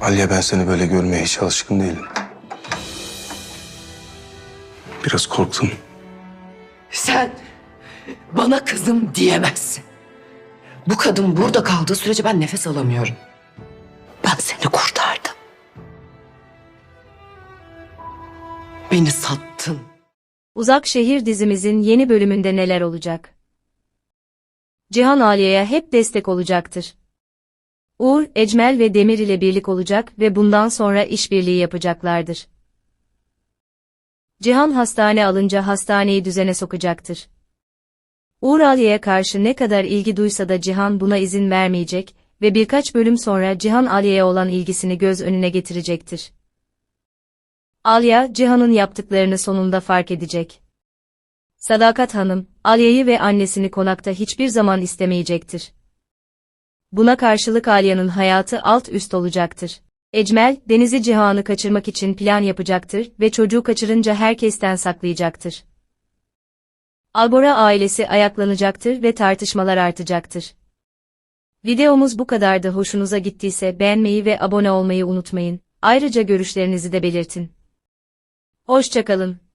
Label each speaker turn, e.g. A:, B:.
A: Aliye ben seni böyle görmeye hiç alışkın değilim. Biraz korktum.
B: Sen bana kızım diyemezsin. Bu kadın burada kaldığı sürece ben nefes alamıyorum. Ben seni kurtardım. Beni sattın.
C: Uzak Şehir dizimizin yeni bölümünde neler olacak? Cihan Aliye'ye hep destek olacaktır. Uğur, Ecmel ve Demir ile birlik olacak ve bundan sonra işbirliği yapacaklardır. Cihan hastane alınca hastaneyi düzene sokacaktır. Uğur Aliye'ye karşı ne kadar ilgi duysa da Cihan buna izin vermeyecek ve birkaç bölüm sonra Cihan Aliye'ye olan ilgisini göz önüne getirecektir. Alya, Cihan'ın yaptıklarını sonunda fark edecek. Sadakat Hanım, Alya'yı ve annesini konakta hiçbir zaman istemeyecektir. Buna karşılık Alya'nın hayatı alt üst olacaktır. Ecmel, Deniz'i Cihan'ı kaçırmak için plan yapacaktır ve çocuğu kaçırınca herkesten saklayacaktır. Albora ailesi ayaklanacaktır ve tartışmalar artacaktır. Videomuz bu kadardı hoşunuza gittiyse beğenmeyi ve abone olmayı unutmayın. Ayrıca görüşlerinizi de belirtin. Hoşçakalın.